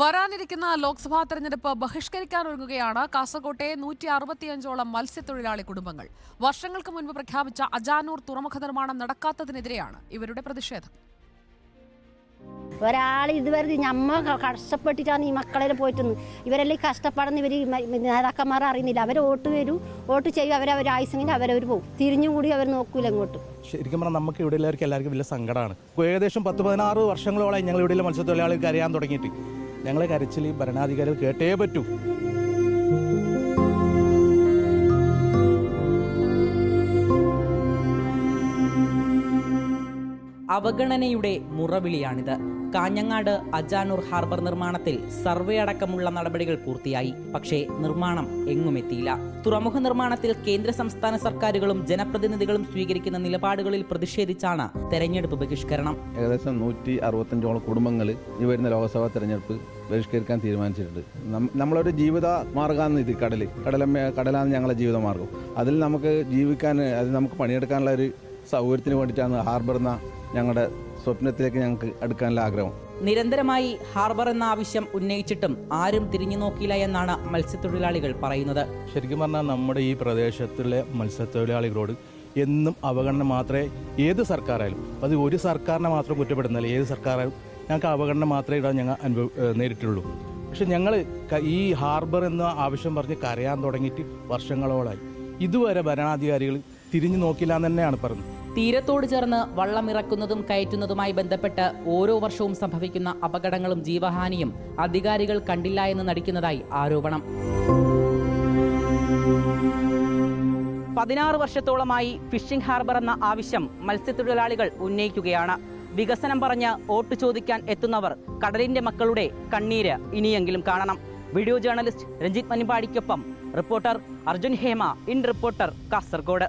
വരാനിരിക്കുന്ന ലോക്സഭാ തെരഞ്ഞെടുപ്പ് ബഹിഷ്കരിക്കാൻ ഒരുങ്ങുകയാണ് കാസർകോട്ടെ നൂറ്റി അറുപത്തിയഞ്ചോളം മത്സ്യത്തൊഴിലാളി കുടുംബങ്ങൾ. വർഷങ്ങൾക്ക് മുൻപ് പ്രഖ്യാപിച്ച അജാനൂർ തുറമുഖ നിർമ്മാണം നടക്കാത്തതിനെതിരെയാണ് ഇവരുടെ പ്രതിഷേധം. ഒരാൾ ഇതുവരെ ഞമ്മ കഷ്ടപ്പെട്ടിട്ടാണ് ഈ മക്കളെ പോയിട്ട് ഇവരെല്ലാം ഈ കഷ്ടപ്പാടെന്ന് ഇവർ നേതാക്കന്മാർ അറിയുന്നില്ല. അവർ വോട്ട് വരും വോട്ട് ചെയ്യും അവരവർ ആയുസെങ്കിൽ അവരവർ പോകും തിരിഞ്ഞും കൂടി അവർ നോക്കൂല ഇങ്ങോട്ട്. ശരിക്കും പറഞ്ഞാൽ നമുക്ക് ഇവിടെ എല്ലാവർക്കും എല്ലാവർക്കും വലിയ സങ്കടമാണ് ഏകദേശം പത്ത് പതിനാറ് വർഷങ്ങളോളായി ഞങ്ങൾ ഇവിടെയുള്ള മത്സ്യത്തൊഴിലാളികൾക്ക് അറിയാൻ തുടങ്ങിയിട്ട്. ഞങ്ങളെ കരച്ചിൽ ഭരണാധികാരികൾ കേട്ടേ പറ്റൂ. അവഗണനയുടെ മുറവിളിയാണിത്. കാഞ്ഞങ്ങാട് അജാനൂർ ഹാർബർ നിർമ്മാണത്തിൽ സർവേ അടക്കമുള്ള നടപടികൾ പൂർത്തിയായി. പക്ഷേ നിർമ്മാണം എങ്ങുമെത്തിയില്ല തുറമുഖ നിർമ്മാണത്തിൽ കേന്ദ്ര സംസ്ഥാന സർക്കാരുകളും ജനപ്രതിനിധികളും സ്വീകരിക്കുന്ന നിലപാടുകളിൽ പ്രതിഷേധിച്ചാണ് തെരഞ്ഞെടുപ്പ് ബഹിഷ്കരണം. ഏകദേശം നൂറ്റി അറുപത്തഞ്ചോളം കുടുംബങ്ങൾ ഈ വരുന്ന ലോക്സഭാ തെരഞ്ഞെടുപ്പ് ബഹിഷ്കരിക്കാൻ തീരുമാനിച്ചിട്ടുണ്ട്. നമ്മളൊരു ജീവിത മാർഗമാണ് ഇത് കടൽ കടലമ്മ കടലാണ് ഞങ്ങളുടെ ജീവിത മാർഗം അതിൽ നമുക്ക് ജീവിക്കാൻ അത് നമുക്ക് പണിയെടുക്കാനുള്ള ഒരു സൗകര്യത്തിന് വേണ്ടിയിട്ടാണ് ഹാർബർ എന്ന ഞങ്ങളുടെ സ്വപ്നത്തിലേക്ക് ഞങ്ങൾക്ക് അടുക്കാനുള്ള ആഗ്രഹം. നിരന്തരമായി ഹാർബർ എന്ന ആവശ്യം ഉന്നയിച്ചിട്ടും ആരും തിരിഞ്ഞു നോക്കിയില്ല എന്നാണ് മത്സ്യത്തൊഴിലാളികൾ പറയുന്നത്. ശരിക്കും പറഞ്ഞാൽ നമ്മുടെ ഈ പ്രദേശത്തുള്ള മത്സ്യത്തൊഴിലാളികളോട് എന്നും അവഗണന മാത്രമേ ഏത് സർക്കാരായാലും അത് ഒരു സർക്കാരിനെ മാത്രം കുറ്റപ്പെടുന്നില്ല ഏത് സർക്കാരായാലും ഞങ്ങൾക്ക് അവഗണന മാത്രമേ ഇവിടെ ഞങ്ങൾ അനുഭവ നേരിട്ടുള്ളൂ. പക്ഷെ ഞങ്ങൾ ഈ ഹാർബർ എന്ന ആവശ്യം പറഞ്ഞ് കരയാൻ തുടങ്ങിയിട്ട് വർഷങ്ങളോളായി. ഇതുവരെ ഭരണാധികാരികൾ തിരിഞ്ഞു നോക്കില്ല എന്ന് തന്നെയാണ് പറഞ്ഞത് തീരത്തോട് ചേർന്ന് വള്ളമിറക്കുന്നതും കയറ്റുന്നതുമായി ബന്ധപ്പെട്ട് ഓരോ വർഷവും സംഭവിക്കുന്ന അപകടങ്ങളും ജീവഹാനിയും അധികാരികൾ കണ്ടില്ല എന്ന് നടിക്കുന്നതായി ആരോപണം. പതിനാറ് വർഷത്തോളമായി ഫിഷിംഗ് ഹാർബർ എന്ന ആവശ്യം മത്സ്യത്തൊഴിലാളികൾ ഉന്നയിക്കുകയാണ്. വികസനം പറഞ്ഞ് വോട്ട് ചോദിക്കാൻ എത്തുന്നവർ കടലിന്റെ മക്കളുടെ കണ്ണീര് ഇനിയെങ്കിലും കാണണം. Video journalist Ranjith മനിമ്പാടിക്കൊപ്പം reporter Arjun Hema in reporter Kasaragod.